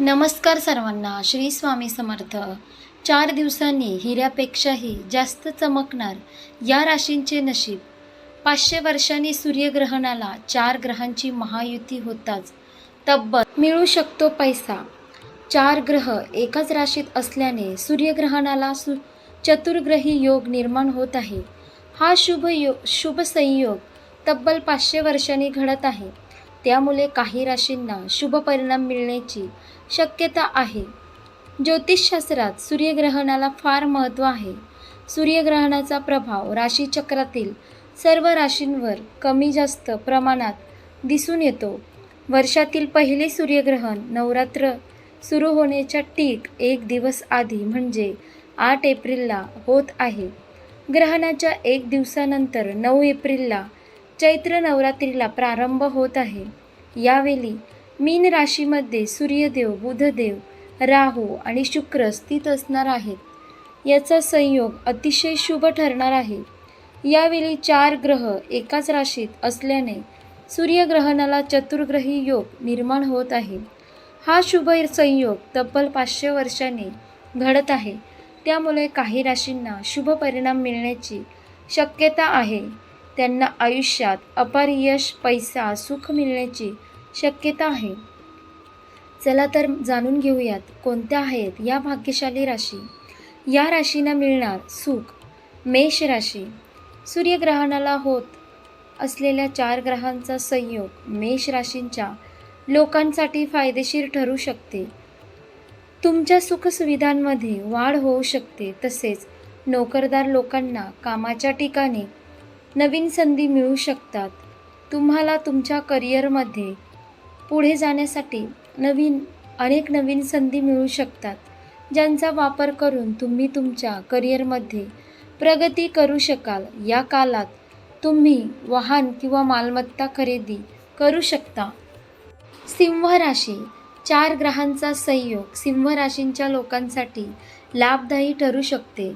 नमस्कार सर्वांना श्री स्वामी समर्थ. चार दिवसांनी हिऱ्यापेक्षाही जास्त चमकणार या राशींचे नशीब. पाचशे वर्षांनी सूर्यग्रहणाला चार ग्रहांची महायुती होताच. तब्बल मिळू शकतो पैसा. चार ग्रह एकाच राशीत असल्याने सूर्यग्रहणाला सु चतुर्ग्रही योग निर्माण होत आहे. हा शुभ योग शुभ संयोग तब्बल पाचशे वर्षांनी घडत आहे. त्यामुळे काही राशींना शुभ परिणाम मिळण्याची शक्यता आहे. ज्योतिषशास्त्रात सूर्यग्रहणाला फार महत्त्व आहे. सूर्यग्रहणाचा प्रभाव राशीचक्रातील सर्व राशींवर कमी जास्त प्रमाणात दिसून येतो. वर्षातील पहिले सूर्यग्रहण नवरात्र सुरू होण्याच्या ठीक एक दिवस आधी म्हणजे आठ एप्रिलला होत आहे. ग्रहणाच्या एक दिवसानंतर नऊ एप्रिलला चैत्र नवरात्रीला प्रारंभ होत आहे. यावेळी मीन राशीमध्ये सूर्यदेव बुधदेव राहू आणि शुक्र स्थित असणार आहेत. याचा संयोग अतिशय शुभ ठरणार आहे. यावेळी चार ग्रह एकाच राशीत असल्याने सूर्यग्रहणाला चतुर्ग्रही योग निर्माण होत आहे. हा शुभ संयोग तब्बल पाचशे वर्षांनी घडत आहे. त्यामुळे काही राशींना शुभ परिणाम मिळण्याची शक्यता आहे. त्यांना आयुष्यात अपार यश पैसा सुख मिळण्याची शक्यता आहे. चला तर जाणून घेऊयात कोणत्या आहेत या भाग्यशाली राशी. या राशींना मिळणार सुख मेष राशी. सूर्यग्रहणाला होत असलेल्या चार ग्रहांचा संयोग मेष राशींच्या लोकांसाठी फायदेशीर ठरू शकते. तुमच्या सुखसुविधांमध्ये वाढ होऊ शकते तसेच नोकरदार लोकांना कामाच्या ठिकाणी नवीन संधी मिळू शकतात. तुम्हाला तुमच्या करिअरमध्ये पुढे जाण्यासाठी नवीन अनेक नवीन संधी मिळू शकतात ज्यांचा वापर करून तुम्ही तुमच्या करिअरमध्ये प्रगती करू शकाल. या कालात तुम्ही वाहन किंवा मालमत्ता खरेदी करू शकता. सिंह राशी चार ग्रहांचा संयोग सिंह राशींच्या लोकांसाठी लाभदायी ठरू शकते.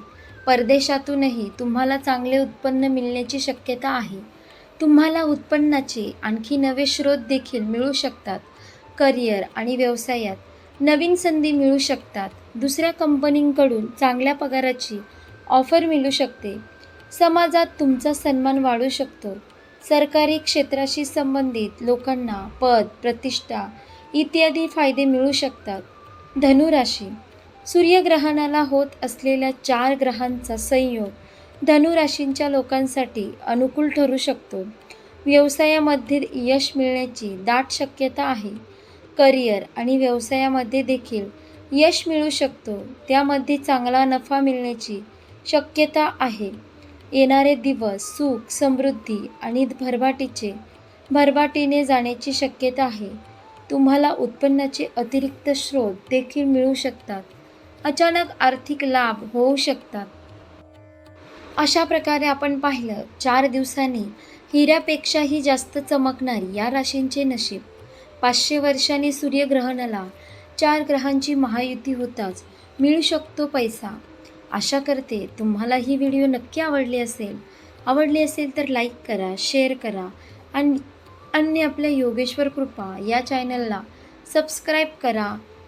परदेशातूनही तुम्हाला चांगले उत्पन्न मिळण्याची शक्यता आहे. तुम्हाला उत्पन्नाचे आणखी नवे स्रोत देखील मिळू शकतात. करिअर आणि व्यवसायात नवीन संधी मिळू शकतात. दुसऱ्या कंपनींकडून चांगल्या पगाराची ऑफर मिळू शकते. समाजात तुमचा सन्मान वाढू शकतो. सरकारी क्षेत्राशी संबंधित लोकांना पद प्रतिष्ठा इत्यादी फायदे मिळू शकतात. धनुराशी सूर्यग्रहणाला होत असलेल्या चार ग्रहांचा संयोग धनुराशींच्या लोकांसाठी अनुकूल ठरू शकतो. व्यवसायामध्ये यश मिळण्याची दाट शक्यता आहे. करिअर आणि व्यवसायामध्ये देखील यश मिळू शकतो. त्यामध्ये चांगला नफा मिळण्याची शक्यता आहे. येणारे दिवस सुख समृद्धी आणि भरभाटीचे भरभाटीने जाण्याची शक्यता आहे. तुम्हाला उत्पन्नाचे अतिरिक्त स्रोत देखील मिळू शकतात. अचानक आर्थिक लाभ होऊ शकतात. अशा प्रकारे आपण पाहिलं चार दिवसांनी हिऱ्यापेक्षाही जास्त चमकणारी या राशींचे नशीब. पाचशे वर्षांनी सूर्यग्रहणाला चार ग्रहांची महायुती होताच मिळू शकतो पैसा. आशा करते तुम्हाला ही व्हिडिओ नक्की आवडली असेल. आवडली असेल तर लाईक करा शेअर करा आणि अन्य आपल्या योगेश्वर कृपा या चॅनलला सबस्क्राईब करा.